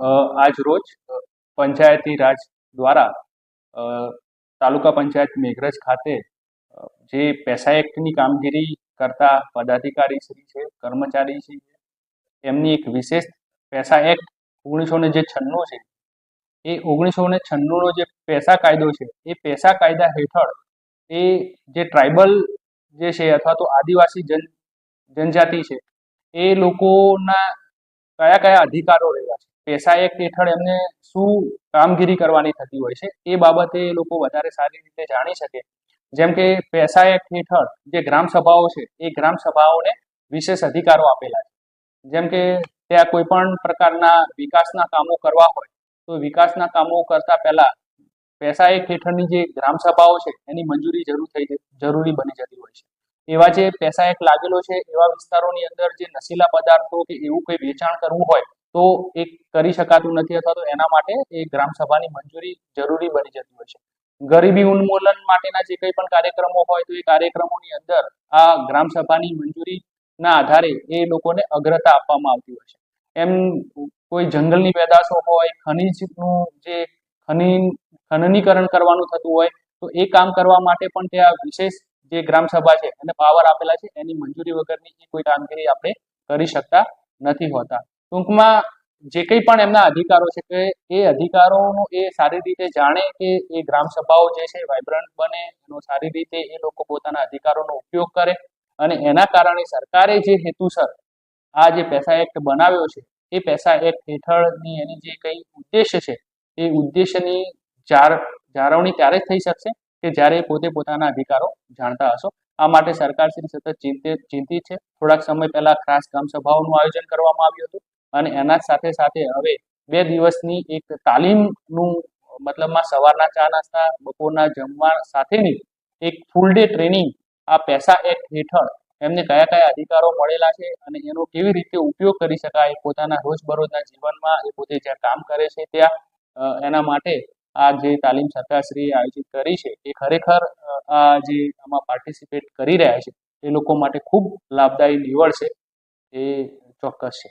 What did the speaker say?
આજ રોજ પંચાયતી રાજ દ્વારા તાલુકા પંચાયત મેઘરજ ખાતે જે પેસા એક્ટની કામગીરી કરતા પદાધિકારી શ્રી છે, કર્મચારી છે, એમની એક વિશેષ પેસા એક્ટ ઓગણીસો ને જે છન્નું છે, એ ઓગણીસો ને છન્નુંનો જે પેસા કાયદો છે, એ પેસા કાયદા હેઠળ એ જે ટ્રાઇબલ જે છે અથવા તો આદિવાસી જન, જનજાતિ છે, એ લોકોના કયા કયા અધિકારો રહેલા છે? પેસા એક્ટ હેઠળ એમને શું કામગીરી કરવાની થતી હોય છે? એ બાબતે એ લોકો વધારે સારી રીતે જાણી શકે. જેમ કે પેસા એક્ટ હેઠળ જે ગ્રામ સભાઓ છે, એ ગ્રામ સભાઓને વિશેષ અધિકારો આપેલા છે. જેમ કે ત્યાં કોઈ પણ પ્રકારના વિકાસના કામો કરવા હોય, તો વિકાસના કામો કરતા પહેલા પેસા એક્ટ હેઠળની જે ગ્રામ સભાઓ છે, એની મંજૂરી જરૂર થઈ જરૂરી બની જતી હોય છે. એવા જે પેસા એક લાગેલો છે, એવા વિસ્તારોની અંદર જે નશીલા પદાર્થો કે એવું કોઈ વેચાણ કરવું હોય, તો એ કરી શકાતું નથી અથવા તો એના માટે એ ગ્રામ સભાની મંજૂરી જરૂરી બની જતી હોય છે. ગરીબી ઉન્મૂલન માટેના જે કંઈ પણ કાર્યક્રમો હોય, તો એ કાર્યક્રમોની અંદર આ ગ્રામ સભાની મંજૂરીના આધારે એ લોકોને અગ્રતા આપવામાં આવતી હોય છે. એમ કોઈ જંગલની પેદાશો હોય, ખનીજનું જે ખની ખનનીકરણ કરવાનું થતું હોય, તો એ કામ કરવા માટે પણ ત્યાં વિશેષ જે ગ્રામ સભા છે એને પાવર આપેલા છે, એની મંજૂરી વગરની એ કોઈ કામગીરી આપણે કરી શકતા નથી હોતા. ટૂંકમાં જે કંઈ પણ એમના અધિકારો છે કે એ અધિકારોનું એ સારી રીતે જાણે કે એ ગ્રામ સભાઓ જે છે વાઇબ્રન્ટ બને, એનો સારી રીતે એ લોકો પોતાના અધિકારોનો ઉપયોગ કરે અને એના કારણે સરકારે જે હેતુસર આ જે પૈસા એક્ટ બનાવ્યો છે, એ પૈસા એક્ટ હેઠળની એની જે કંઈ ઉદ્દેશ્ય છે, એ ઉદ્દેશ્યની જાળવણી ત્યારે જ થઈ શકશે કે જ્યારે પોતે પોતાના અધિકારો જાણતા હશો, આ માટે સરકાર શ્રી સતત ચિંતિત ચિંતિત છે. થોડાક સમય પહેલા ખાસ ગ્રામ સભાઓનું આયોજન કરવામાં આવ્યું હતું અને એના સાથે સાથે હવે બે દિવસની એક તાલીમનું મતલબમાં સવારના ચા નાસ્તા, બપોરના જમવા સાથેની એક ફૂલ ડે ટ્રેનિંગ આ પૈસા એક્ટ હેઠળ એમને કયા કયા અધિકારો મળેલા છે અને એનો કેવી રીતે ઉપયોગ કરી શકાય, પોતાના રોજબરોજના જીવનમાં એ પોતે જ્યાં કામ કરે છે ત્યાં એના માટે આ જે તાલીમ સરકારશ્રીએ આયોજિત કરી છે, એ ખરેખર આ જે આમાં પાર્ટિસિપેટ કરી રહ્યા છે, એ લોકો માટે ખૂબ લાભદાયી નીવડ છે, એ ચોક્કસ છે.